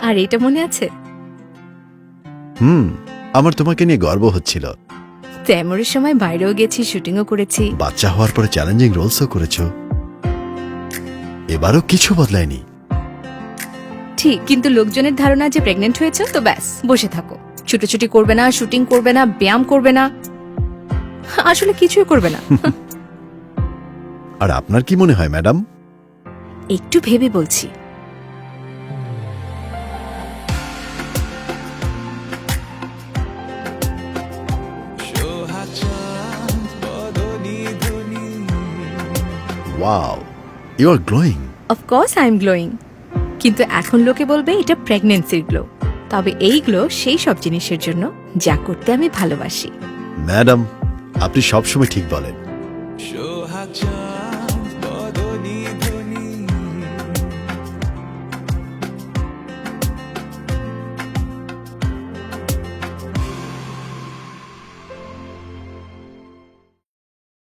আর এটা মনে আছে? হুম আমার তোমাকে নিয়ে গর্ব হচ্ছিল। তেমরের সময় বাইরেও গেছি শুটিংও করেছি। বাচ্চা হওয়ার পরে চ্যালেঞ্জিং রোলসও করেছ। এবারও কিছু বদলায়নি। ঠিক কিন্তু লোকজনের ধারণা যে প্রেগনেন্ট হয়েছে তো ব্যাস বসে থাকো। ছুটোছুটি করবে না শুটিং করবে না ব্যায়াম করবে না। আসলে কিছুই করবে না। আর আপনার কি মনে হয় ম্যাডাম একটু ভেবে বলছি। Wow you are glowing of course I am glowing কিন্তু এখন লোকে বলবে এটা প্রেগনেন্সির গ্লো তবে এই গ্লো সেই সব জিনিসের জন্য যা করতে আমি ভালোবাসি। ম্যাডাম আপনি সবসময় ঠিক বলেন।